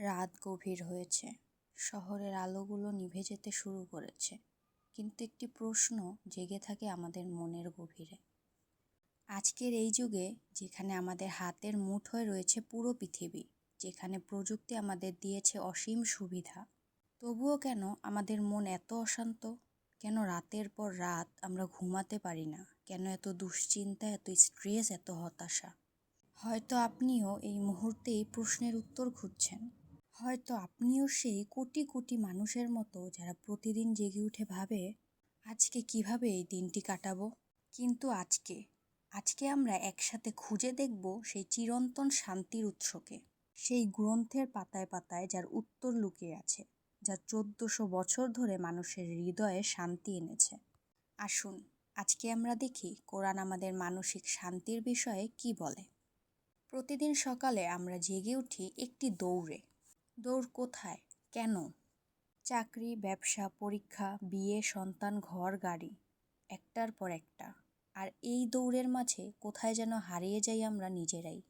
রাত গভীর হয়েছে। শহরের আলোগুলো নিভে যেতে শুরু করেছে। কিন্তু একটি প্রশ্ন জেগে থাকে আমাদের মনের গভীরে। আজকের এই যুগে যেখানে আমাদের হাতের মুঠোয় রয়েছে পুরো পৃথিবী, যেখানে প্রযুক্তি আমাদের দিয়েছে অসীম সুবিধা, তবুও কেন আমাদের মন এত অশান্ত? কেন রাতের পর রাত আমরা ঘুমাতে পারি না? কেন এত দুশ্চিন্তা, এত স্ট্রেস এত হতাশা? হয়তো আপনিও এই মুহূর্তে এই প্রশ্নের উত্তর খুঁজছেন। হয়তো আপনিও সেই কোটি কোটি মানুষের মতো যারা প্রতিদিন জেগে উঠে ভাবে, আজকে কীভাবে এই দিনটি কাটাবো? কিন্তু আজকে আজকে আমরা একসাথে খুঁজে দেখব সেই চিরন্তন শান্তির উৎসকে, সেই গ্রন্থের পাতায় পাতায় যার উত্তর লুকিয়ে আছে, যা চোদ্দশো বছর ধরে মানুষের হৃদয়ে শান্তি এনেছে। আসুন, আজকে আমরা দেখি কোরআন আমাদের মানসিক শান্তির বিষয়ে কি বলে। প্রতিদিন সকালে আমরা জেগে উঠি একটি দৌড়ে। দৌড় কোথায়? কেন? চাকরি, ব্যবসা, পরীক্ষা, বিয়ে, সন্তান, ঘর, গাড়ি। একটার পর একটা। আর এই দৌড়ের মাঝে কোথায় যেন হারিয়ে যাই আমরা নিজেরাই।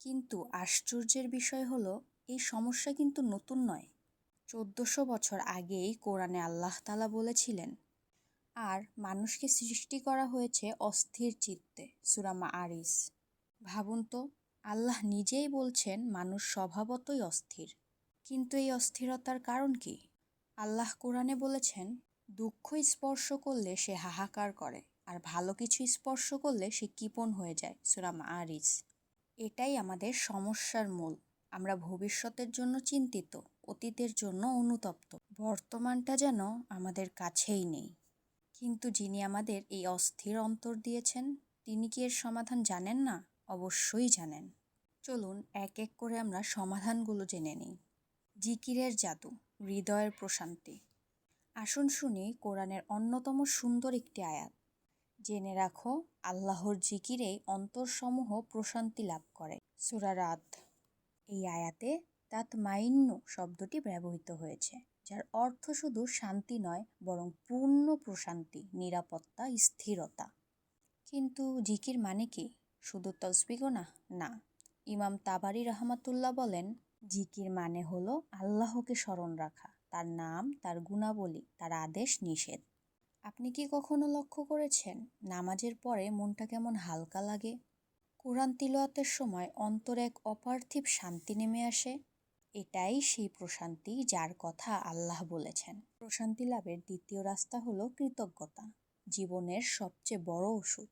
কিন্তু আশ্চর্যের বিষয় হলো, এই সমস্যা কিন্তু নতুন নয়। চোদ্দশো বছর আগেই কোরআনে আল্লাহ তালা বলেছিলেন, আর মানুষকে সৃষ্টি করা হয়েছে অস্থির চিত্তে। সুরামা আরিস ভাবুন তো, আল্লাহ নিজেই বলছেন, মানুষ স্বভাবতই অস্থির। কিন্তু এই অস্থিরতার কারণ কি? আল্লাহ কোরআনে বলেছেন, দুঃখ স্পর্শ করলে সে হাহাকার করে, আর ভালো কিছু স্পর্শ করলে সে কিপন হয়ে যায় সুরাম আরিস এটাই আমাদের সমস্যার মূল। আমরা ভবিষ্যতের জন্য চিন্তিত, অতীতের জন্য অনুতপ্ত। বর্তমানটা যেন আমাদের কাছেই নেই। কিন্তু যিনি আমাদের এই অস্থির অন্তর দিয়েছেন, তিনি কি এর সমাধান জানেন না? অবশ্যই জানেন। চলুন এক এক করে আমরা সমাধানগুলো জেনে নিই। জিকিরের জাদু, হৃদয়ের প্রশান্তি। আসুন শুনি কোরআনের অন্যতম সুন্দর একটি আয়াত। জেনে রাখো, আল্লাহর জিকিরেই অন্তরসমূহ প্রশান্তি লাভ করে। সুরারাত এই আয়াতে তাত মাইন্য শব্দটি ব্যবহৃত হয়েছে, যার অর্থ শুধু শান্তি নয়, বরং পূর্ণ প্রশান্তি, নিরাপত্তা, স্থিরতা। কিন্তু জিকির মানে কি? শুধু তসবিগো না না। ইমাম তাবারি রহমাতুল্লাহ বলেন জিকির মানে হলো আল্লাহকে স্মরণ রাখা। তার নাম, তার গুণাবলী, তার আদেশ নিষেধ। আপনি কি কখনো লক্ষ্য করেছেন নামাজের পরে মনটা কেমন হালকা লাগে? কোরআন তিলোয়াতের সময় অন্তরে এক অপার্থিব শান্তি নেমে আসে। এটাই সেই প্রশান্তি যার কথা আল্লাহ বলেছেন। প্রশান্তি লাভের দ্বিতীয় রাস্তা হলো কৃতজ্ঞতা, জীবনের সবচেয়ে বড় ওষুধ।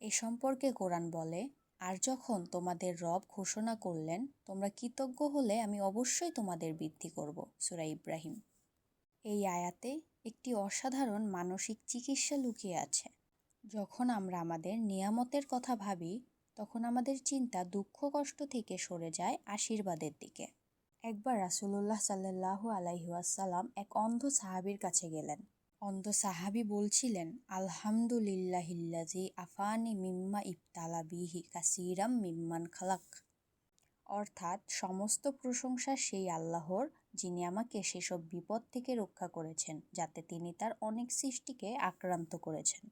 এ সম্পর্কে কোরআন বলে আর যখন তোমাদের রব ঘোষণা করলেন, তোমরা কৃতজ্ঞ হলে আমি অবশ্যই তোমাদের বৃদ্ধি করব, সুরা ইব্রাহিম। এই আয়াতে একটি অসাধারণ মানসিক চিকিৎসা লুকিয়ে আছে। যখন আমরা আমাদের নিয়ামতের কথা ভাবি, তখন আমাদের চিন্তা দুঃখ কষ্ট থেকে সরে যায় আশীর্বাদের দিকে। একবার রাসুলুল্লাহ সাল্লাহ আলাইহাসাল্লাম এক অন্ধ সাহাবির কাছে গেলেন। অন্ধ সাহাবি বলছিলেন আলহামদুলিল্লাহিল্লাজি আফানি মিম্মা ইফতালা বিহি কাসিরাম মিম্মান খালাক। অর্থাৎ সমস্ত প্রশংসা সেই আল্লাহর, যিনি আমাকে সেসব বিপদ থেকে রক্ষা করেছেন, যাতে তিনি তার অনেক সৃষ্টিকে আক্রান্ত করেছেন।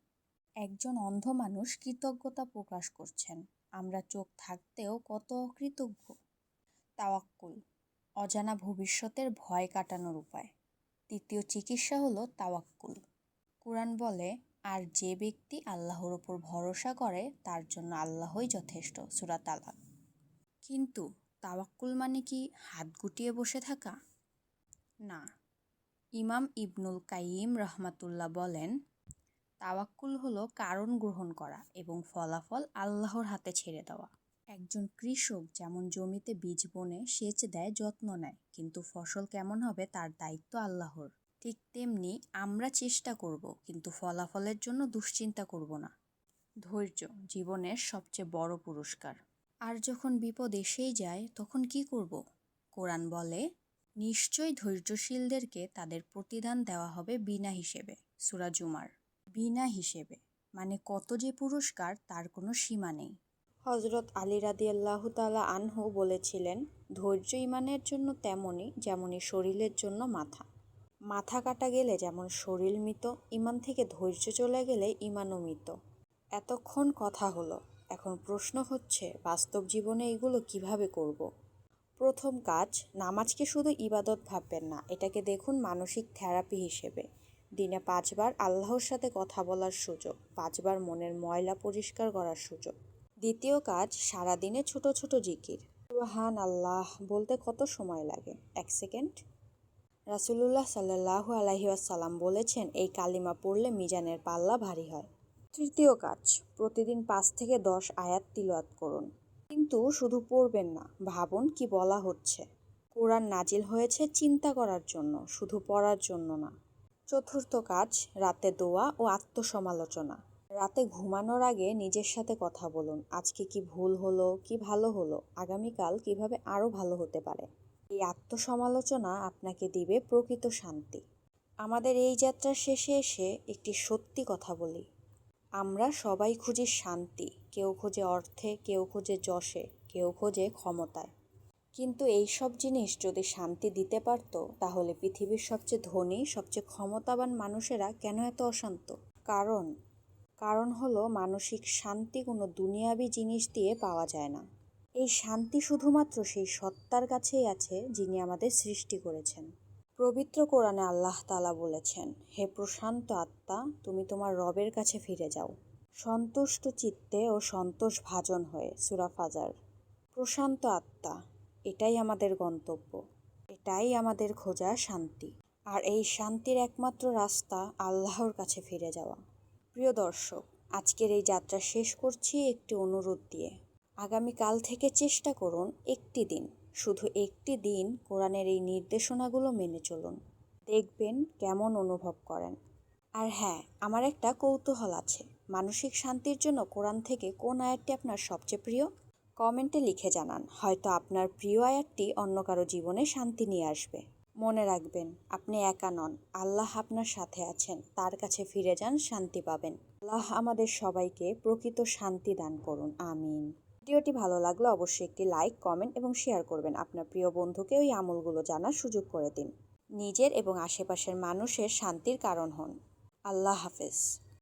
একজন অন্ধ মানুষ কৃতজ্ঞতা প্রকাশ করছেন, আমরা চোখ থাকতেও কত অকৃতজ্ঞ। তাওয়াক্কুল, অজানা ভবিষ্যতের ভয় কাটানোর উপায়। তৃতীয় চিকিৎসা হলো তাওয়াক্কুল। কোরআন বলে, আর যে ব্যক্তি আল্লাহর ওপর ভরসা করে, তার জন্য আল্লাহই যথেষ্ট। সুরা তালাক কিন্তু তাওয়াক্কুল মানে কি হাত গুটিয়ে বসে থাকা? না। ইমাম ইবনুল কাইম রহমাতুল্লাহ বলেন, তাওয়াক্কুল হলো কারণ গ্রহণ করা এবং ফলাফল আল্লাহর হাতে ছেড়ে দেওয়া। একজন কৃষক যেমন জমিতে বীজ বনে সেচ দেয়, যত্ন নেয়, কিন্তু ফসল কেমন হবে তার দায়িত্ব আল্লাহর। ঠিক তেমনি আমরা চেষ্টা করব, কিন্তু ফলাফলের জন্য দুশ্চিন্তা করব না। ধৈর্য জীবনের সবচেয়ে বড় পুরস্কার। আর যখন বিপদ এসেই যায়, তখন কি করব? কোরআন বলে নিশ্চয়ই ধৈর্যশীলদেরকে তাদের প্রতিদান দেওয়া হবে বিনা হিসেবে। সুরাজুমার বিনা হিসেবে মানে কত যে পুরস্কার, তার কোনো সীমা নেই। হজরত আলী রাদিয়াল্লাহু তালা আনহু বলেছিলেন, ধৈর্য ইমানের জন্য তেমনই যেমনই শরীরের জন্য মাথা। মাথা কাটা গেলে যেমন শরীর মৃত, ইমান থেকে ধৈর্য চলে গেলে ইমানও মৃত। এতক্ষণ কথা হলো, এখন প্রশ্ন হচ্ছে, বাস্তব জীবনে এগুলো কীভাবে করব। প্রথম কাজ, নামাজকে শুধু ইবাদত ভাববেন না, এটাকে দেখুন মানসিক থেরাপি হিসেবে। দিনে পাঁচবার আল্লাহর সাথে কথা বলার সুযোগ, পাঁচবার মনের ময়লা পরিষ্কার করার সুযোগ। দ্বিতীয় কাজ, সারাদিনে ছোট ছোট জিকির। সুবহান আল্লাহ বলতে কত সময় লাগে? এক সেকেন্ড। রাসুলুল্লাহ সাল্লাহু আলহিউসাল্লাম বলেছেন, এই কালিমা পড়লে মিজানের পাল্লা ভারী হয়। তৃতীয় কাজ, প্রতিদিন পাঁচ থেকে দশ আয়াত তিলওয়াত করুন। কিন্তু শুধু পড়বেন না, ভাবুন কি বলা হচ্ছে। কোরআন নাজিল হয়েছে চিন্তা করার জন্য, শুধু পড়ার জন্য না। চতুর্থ কাজ, রাতে দোয়া ও আত্মসমালোচনা। রাতে ঘুমানোর আগে নিজের সাথে কথা বলুন। আজকে কি ভুল হলো? কি ভালো হলো? আগামীকাল কীভাবে আরও ভালো হতে পারে? এই আত্মসমালোচনা আপনাকে দিবে প্রকৃত শান্তি। আমাদের এই যাত্রার শেষে এসে একটি সত্যি কথা বলি। আমরা সবাই খুঁজি শান্তি। কেউ খোঁজে অর্থে, কেউ খোঁজে যশে, কেউ খোঁজে ক্ষমতায়। কিন্তু এই সব জিনিস যদি শান্তি দিতে পারত, তাহলে পৃথিবীর সবচেয়ে ধনী, সবচেয়ে ক্ষমতাবান মানুষেরা কেন এত অশান্ত? কারণ কারণ হলো মানসিক শান্তি কোনো দুনিয়াবি জিনিস দিয়ে পাওয়া যায় না। এই শান্তি শুধুমাত্র সেই সত্তার কাছেই আছে যিনি আমাদের সৃষ্টি করেছেন। পবিত্র কোরআনে আল্লাহ তালা বলেছেন, হে প্রশান্ত আত্মা, তুমি তোমার রবের কাছে ফিরে যাও। সন্তুষ্ট চিত্তে ও সন্তোষ ভাজন হয়ে। সুরা ফাজার। প্রশান্ত আত্মা, এটাই আমাদের গন্তব্য। এটাই আমাদের খোঁজা শান্তি। আর এই শান্তির একমাত্র রাস্তা আল্লাহর কাছে ফিরে যাওয়া। প্রিয় দর্শক, আজকের এই যাত্রা শেষ করছি একটি অনুরোধ দিয়ে। আগামীকাল থেকে চেষ্টা করুন একটি দিন, শুধু একটি দিন কোরআনের এই নির্দেশনাগুলো মেনে চলুন। দেখবেন কেমন অনুভব করেন। আর হ্যাঁ আমার একটা কৌতূহল আছে। মানসিক শান্তির জন্য কোরআন থেকে কোন আয়াতটি আপনার সবচেয়ে প্রিয়? কমেন্টে লিখে জানান, হয়তো আপনার প্রিয় আয়াতটি অন্য কারও জীবনে শান্তি নিয়ে আসবে। মনে রাখবেন, আপনি একা নন। আল্লাহ আপনার সাথে আছেন, তার কাছে ফিরে যান, শান্তি পাবেন। আল্লাহ আমাদের সবাইকে প্রকৃত শান্তি দান করুন। আমিন। ভিডিওটি ভালো লাগলে অবশ্যই একটি লাইক, কমেন্ট এবং শেয়ার করবেন। আপনার প্রিয় বন্ধুকে ওই আমলগুলো জানার সুযোগ করে দিন। নিজের এবং আশেপাশের মানুষের শান্তির কারণ হন। আল্লাহ হাফেজ।